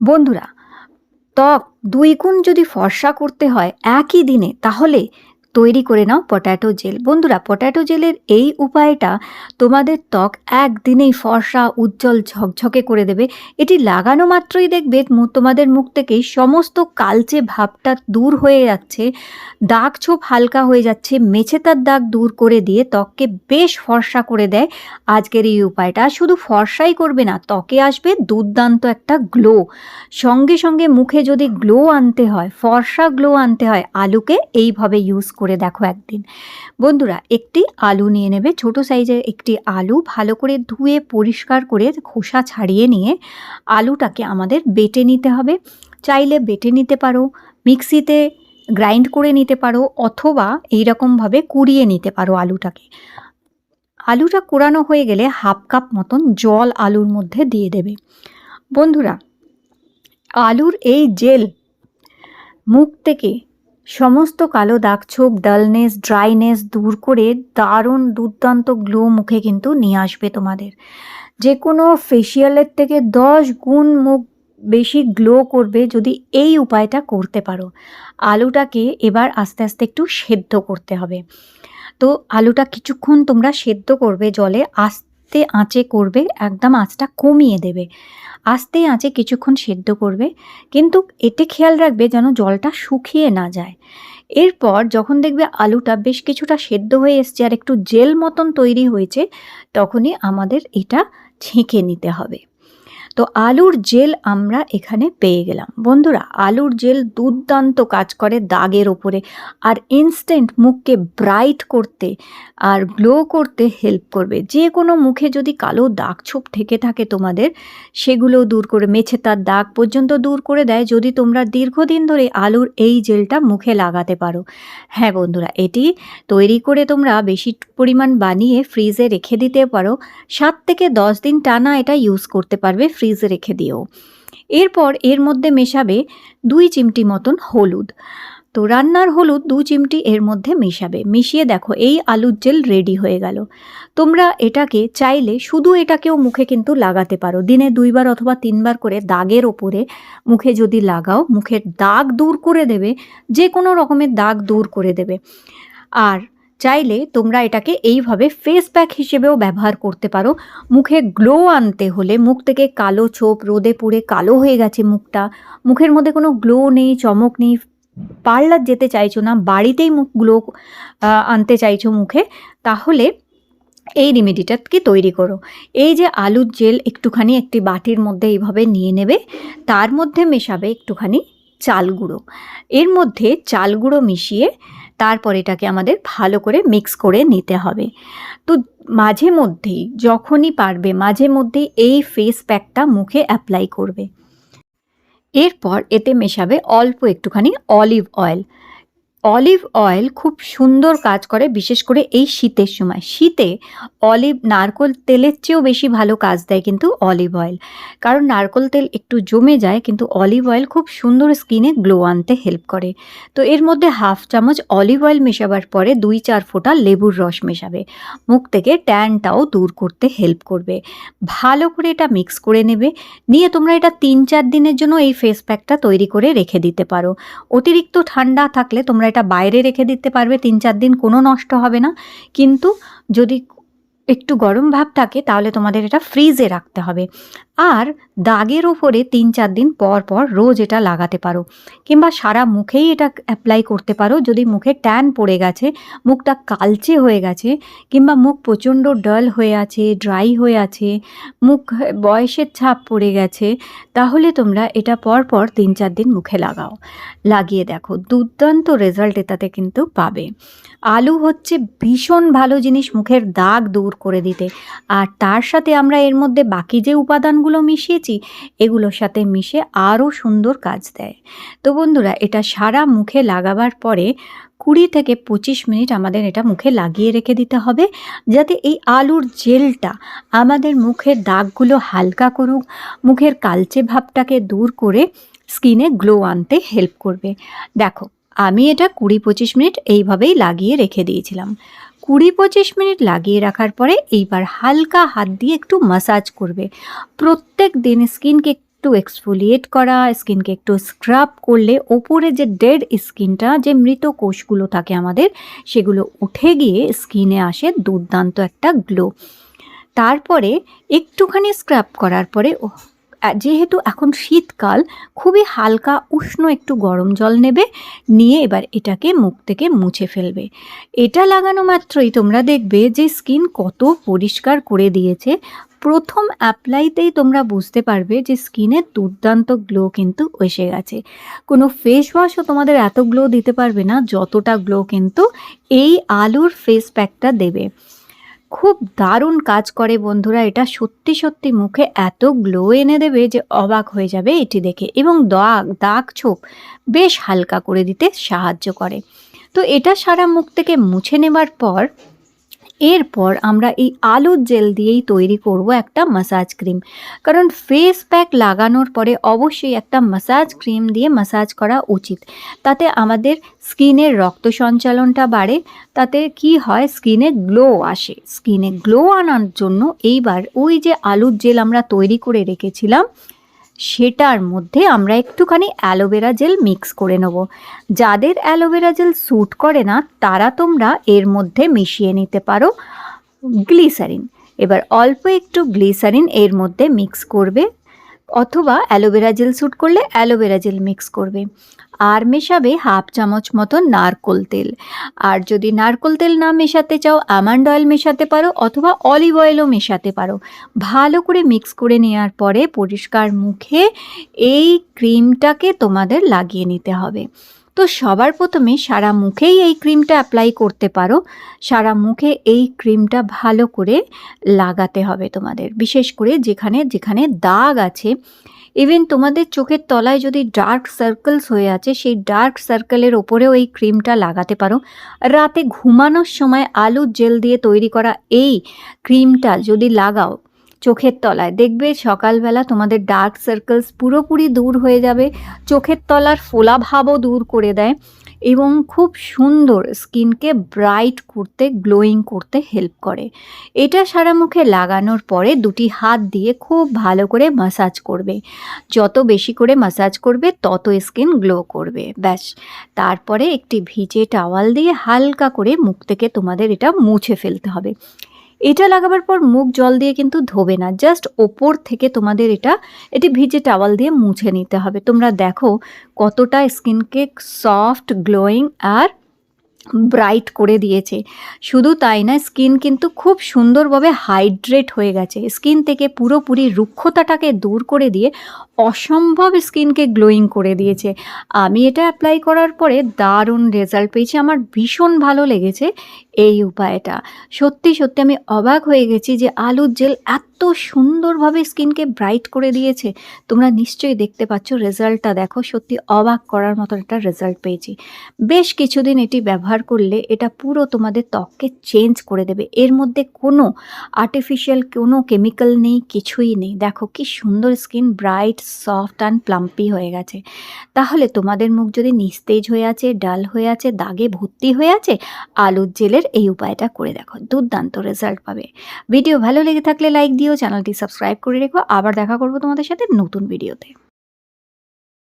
বন্ধুরা ত্বক দুই গুণ যদি ফর্সা করতে হয় একই দিনে তাহলে তৈরি করে নাও পটাটো জেল বন্ধুরা পটাটো জেলের এই উপায়টা তোমাদের ত্বক একদিনেই ফর্সা, উজ্জ্বল, ঝকঝকে করে দেবে। এটি লাগানো মাত্রই দেখবে তোমাদের মুখ থেকে সমস্ত কালচে ভাবটা দূর হয়ে যাচ্ছে, দাগ ছোপ হালকা হয়ে যাচ্ছে মেছেতার দাগ দূর করে দিয়ে ত্বককে বেশ ফর্সা করে দেয়। আজকের এই উপায়টা শুধু ফর্সাই করবে না, ত্বকে আসবে দুর্দান্ত একটা গ্লো সঙ্গে সঙ্গে মুখে যদি গ্লো আনতে হয়, ফর্সা গ্লো আনতে হয়, আলুকে এইভাবে ইউজ করে দেখো একদিন। বন্ধুরা, একটি আলু নিয়ে নেবে, ছোট সাইজের একটি আলু ভালো করে ধুয়ে পরিষ্কার করে খোসা ছাড়িয়ে নিয়ে আলুটাকে আমাদের বেটে নিতে হবে। চাইলে বেটে নিতে পারো, মিক্সিতে গ্রাইন্ড করে নিতে পারো, অথবা এইরকমভাবে কুড়িয়ে নিতে পারো আলুটাকে। আলুটা কুড়ানো হয়ে গেলে হাফ কাপ মতন জল আলুর মধ্যে দিয়ে দেবে। বন্ধুরা, আলুর এই জেল মুখ থেকে সমস্ত কালো দাগ ছোপ ডালনেস ড্রাইনেস দূর করে দারুণ দুর্দান্ত গ্লো মুখে কিন্তু নিয়ে আসবে তোমাদের। যে কোনো ফেসিয়ালের থেকে দশ গুণ মুখ বেশি গ্লো করবে যদি এই উপায়টা করতে পারো। আলুটাকে এবার আস্তে আস্তে একটু সেদ্ধ করতে হবে। তো আলুটা কিছুক্ষণ তোমরা সেদ্ধ করবে জলে, আস্তে আঁচে করবে, একদম আঁচটা কমিয়ে দেবে। আস্তে আঁচে কিছুক্ষণ সেদ্ধ করবে, কিন্তু এতে খেয়াল রাখবে যেন জলটা শুকিয়ে না যায়। এরপর যখন দেখবে আলুটা বেশ কিছুটা সেদ্ধ হয়ে এসছে আর একটু জেল মতন তৈরি হয়েছে, তখনই আমাদের এটা ছেঁকে নিতে হবে। তো আলুর জেল আমরা এখানে পেয়ে গেলাম। বন্ধুরা, আলুর জেল দুর্দান্ত কাজ করে দাগের ওপরে আর ইনস্ট্যান্ট মুখকে ব্রাইট করতে আর গ্লো করতে হেল্প করবে। যে কোনো মুখে যদি কালো দাগ ছোপ থেকে থাকে তোমাদের সেগুলো দূর করে মেছে তার দাগ পর্যন্ত দূর করে দেয় যদি তোমরা দীর্ঘদিন ধরে আলুর এই জেলটা মুখে লাগাতে পারো। হ্যাঁ বন্ধুরা, এটি তৈরি করে তোমরা বেশি পরিমাণ বানিয়ে ফ্রিজে রেখে দিতে পারো। সাত থেকে দশ দিন টানা এটা ইউজ করতে পারবে ফ্রিজে রেখে দিও। এরপর এর মধ্যে মেশাবে দুই চিমটি মতন হলুদ। তো রান্নার হলুদ দু চিমটি এর মধ্যে মেশাবে। মিশিয়ে দেখো, এই আলুর জেল রেডি হয়ে গেল। তোমরা এটাকে চাইলে শুধু এটাকেও মুখে কিন্তু লাগাতে পারো। দিনে দুইবার অথবা তিনবার করে দাগের ওপরে মুখে যদি লাগাও, মুখের দাগ দূর করে দেবে যে কোনো রকমের দাগ দূর করে দেবে। আর চাইলে তোমরা এটাকে এইভাবে ফেস প্যাক হিসেবেও ব্যবহার করতে পারো। মুখে গ্লো আনতে হলে মুখ থেকে কালো ছোপ, রোদে পুড়ে কালো হয়ে গেছে মুখটা। মুখের মধ্যে কোনো গ্লো নেই, চমক নেই। পার্লার যেতে চাইছো না, বাড়িতেই মুখ গ্লো আনতে চাইছো মুখে, তাহলে এই রেমেডিটাকে তৈরি করো। এই যে আলুর জেল একটুখানি একটি বাটির মধ্যে এইভাবে নিয়ে নেবে, তার মধ্যে মেশাবে একটুখানি চাল গুঁড়ো। এর মধ্যে চাল গুঁড়ো মিশিয়ে তারপর এটাকে আমাদের ভালো করে মিক্স করে নিতে হবে। তো মাঝে মধ্যেই, যখনই পারবে, মাঝে মধ্যেই এই ফেস প্যাকটা মুখে অ্যাপ্লাই করবে। এরপর এতে মেশাবে অল্প একটুখানি অলিভ অয়েল অলিভ অয়েল খুব সুন্দর কাজ করে, বিশেষ করে এই শীতের সময়। শীতে অলিভ নারকোল তেলের চেয়েও বেশি ভালো কাজ দেয় কিন্তু অলিভ অয়েল কারণ নারকোল তেল একটু জমে যায়, কিন্তু অলিভ অয়েল খুব সুন্দর স্কিনে গ্লো আনতে হেল্প করে। তো এর মধ্যে হাফ চামচ অলিভ অয়েল মেশাবার পরে দুই চার ফোঁটা লেবুর রস মেশাবে। মুখ থেকে ট্যানটাও দূর করতে হেল্প করবে। ভালো করে এটা মিক্স করে নেবে। নিয়ে তোমরা এটা তিন চার দিনের জন্য এই ফেস প্যাকটা তৈরি করে রেখে দিতে পারো। অতিরিক্ত ঠান্ডা থাকলে তোমরা এটা বাইরে রেখে দিতে পারবে তিন চার দিন কোনো নষ্ট হবে না। কিন্তু যদি একটু গরম ভাব থাকে, তাহলে তোমাদের এটা ফ্রিজে রাখতে হবে। আর দাগের ওপরে তিন চার দিন পর পর রোজ এটা লাগাতে পারো। কিংবা সারা মুখেই এটা অ্যাপ্লাই করতে পারো, যদি মুখে ট্যান পড়ে গেছে, মুখটা কালচে হয়ে গেছে, কিংবা মুখ প্রচণ্ড ডল হয়ে আছে ড্রাই হয়ে আছে, মুখ বয়সের ছাপ পড়ে গেছে, তাহলে তোমরা এটা পর পর তিন চার দিন মুখে লাগাও। লাগিয়ে দেখো, দুর্দান্ত রেজাল্ট এটাতে কিন্তু পাবে। আলু হচ্ছে ভীষণ ভালো জিনিস, মুখের দাগ দূর করে দিতে। আর তার সাথে আমরা এর মধ্যে বাকি যে উপাদানগুলো মিশিয়েছি, এগুলোর সাথে মিশে আরও সুন্দর কাজ দেয়। তো বন্ধুরা, এটা সারা মুখে লাগাবার পরে কুড়ি থেকে পঁচিশ মিনিট আমাদের এটা মুখে লাগিয়ে রেখে দিতে হবে, যাতে এই আলুর জেলটা আমাদের মুখের দাগগুলো হালকা করুক, মুখের কালচে ভাবটাকে দূর করে স্কিনে গ্লো আনতে হেল্প করবে। দেখো, আমি এটা কুড়ি পঁচিশ মিনিট এইভাবেই লাগিয়ে রেখে দিয়েছিলাম। কুড়ি পঁচিশ মিনিট লাগিয়ে রাখার পরে এইবার হালকা হাত দিয়ে একটু মাসাজ করবে। প্রত্যেক দিন স্কিনকে একটু এক্সফোলিয়েট করা, স্কিনকে একটু স্ক্রাব করলে ওপরে যে ডেড স্কিনটা যে মৃত কোষগুলো থাকে আমাদের, সেগুলো উঠে গিয়ে স্কিনে আসে দুর্দান্ত একটা গ্লো তারপরে একটুখানি স্ক্রাব করার পরে যেহেতু এখন শীতকাল, খুবই হালকা উষ্ণ একটু গরম জল নেবে, নিয়ে এবার এটাকে মুখ থেকে মুছে ফেলবে। এটা লাগানো মাত্রই তোমরা দেখবে যে স্কিন কত পরিষ্কার করে দিয়েছে। প্রথম অ্যাপ্লাইতেই তোমরা বুঝতে পারবে যে স্কিনের দুর্দান্ত গ্লো কিন্তু এসে গেছে। কোনো ফেস ওয়াশও তোমাদের এত গ্লো দিতে পারবে না, যতটা গ্লো কিন্তু এই আলুর ফেস প্যাকটা দেবে। খুব দারুণ কাজ করে বন্ধুরা। এটা সত্যি সত্যি মুখে এত গ্লো এনে দেবে যে অবাক হয়ে যাবে এটি দেখে। এবং দাগ দাগ ছোপ বেশ হালকা করে দিতে সাহায্য করে। তো এটা সারা মুখ থেকে মুছে নেবার পর এরপর আমরা এই আলুর জেল দিয়েই তৈরি করব একটা মাসাজ ক্রিম কারণ ফেস প্যাক লাগানোর পরে অবশ্যই একটা মাসাজ ক্রিম দিয়ে মাসাজ করা উচিত। তাতে আমাদের স্কিনের রক্ত সঞ্চালনটা বাড়ে, তাতে কি হয়, স্কিনে গ্লো আসে। স্কিনে গ্লো আনার জন্য এইবার ওই যে আলুর জেল আমরা তৈরি করে রেখেছিলাম সেটার মধ্যে আমরা একটুখানি অ্যালোভেরা জেল মিক্স করে নেব। যাদের অ্যালোভেরা জেল স্যুট করে না, তারা তোমরা এর মধ্যে মিশিয়ে নিতে পারো গ্লিসারিন। এবার অল্প একটু গ্লিসারিন এর মধ্যে মিক্স করবে, অথবা অ্যালোভেরা জেল স্যুট করলে অ্যালোভেরা জেল মিক্স করবে। আর মেশাবে হাফ চামচ মতো নারকোল তেল। আর যদি নারকোল তেল না মেশাতে চাও, আমন্ড অয়েল মেশাতে পারো অথবা অলিভ অয়েলও মেশাতে পারো। ভালো করে মিক্স করে নেওয়ার পরে পরিষ্কার মুখে এই ক্রিমটাকে তোমাদের লাগিয়ে নিতে হবে। তো সবার প্রথমে সারা মুখেই এই ক্রিমটা অ্যাপ্লাই করতে পারো। সারা মুখে এই ক্রিমটা ভালো করে লাগাতে হবে তোমাদের। বিশেষ করে যেখানে যেখানে দাগ আছে ইভেন তোমাদের চোখের তলায় যদি ডার্ক সার্কেলস হয়ে আছে, সেই ডার্ক সার্কেলের ওপরেও এই ক্রিমটা লাগাতে পারো। রাতে ঘুমানোর সময় আলুর জেল দিয়ে তৈরি করা এই ক্রিমটা যদি লাগাও চোখের তলায়, দেখবে সকালবেলা তোমাদের ডার্ক সার্কেলস পুরোপুরি দূর হয়ে যাবে। চোখের তলার ফোলাভাবও দূর করে দেয়। এবং খুব সুন্দর স্কিনকে ব্রাইট করতে, গ্লোয়িং করতে হেল্প করে। এটা সারা মুখে লাগানোর পরে দুটি হাত দিয়ে খুব ভালো করে মাসাজ করবে। যত বেশি করে মাসাজ করবে, তত স্কিন গ্লো করবে। ব্যাস। তারপরে একটি ভিজে টাওয়াল দিয়ে হালকা করে মুখ থেকে তোমাদের এটা মুছে ফেলতে হবে। এটা লাগাবার পর মুখ জল দিয়ে কিন্তু ধোবে না। জাস্ট ওপর থেকে তোমাদের এটা, এটি ভিজে টাওয়াল দিয়ে মুছে নিতে হবে। তোমরা দেখো কতটা স্কিনকে সফট গ্লোয়িং আর ব্রাইট করে দিয়েছে। শুধু তাই না স্কিন কিন্তু খুব সুন্দরভাবে হাইড্রেট হয়ে গেছে। স্কিন থেকে পুরোপুরি রুক্ষতাটাকে দূর করে দিয়ে অসম্ভব স্কিনকে গ্লোয়িং করে দিয়েছে। আমি এটা অ্যাপ্লাই করার পরে দারুণ রেজাল্ট পেয়েছি। আমার ভীষণ ভালো লেগেছে এই উপায়টা। সত্যি সত্যি আমি অবাক হয়ে গেছি যে আলুর জেল এত সুন্দরভাবে স্কিনকে ব্রাইট করে দিয়েছে। তোমরা নিশ্চয়ই দেখতে পাচ্ছ রেজাল্টটা। দেখো, সত্যি অবাক করার মতো একটা রেজাল্ট পেয়েছি। বেশ কিছুদিন এটি ব্যবহার করলে এটা পুরো তোমাদের ত্বককে চেঞ্জ করে দেবে। এর মধ্যে কোনো আর্টিফিশিয়াল কোনো কেমিক্যাল নেই, কিছুই নেই। দেখো, কি সুন্দর skin, bright, soft and plumpy হয়ে গেছে। তাহলে তোমাদের মুখ যদি নিস্তেজ হয়ে আছে, ডাল হয়ে আছে, দাগে ভর্তি হয়ে আছে, আলুর জেলের এই উপায়টা করে দেখো। দুর্দান্ত রেজাল্ট পাবে। ভিডিও ভালো লেগে থাকলে লাইক দিও চ্যানেলটি সাবস্ক্রাইব করে রেখো। আবার দেখা করব তোমাদের সাথে নতুন ভিডিওতে।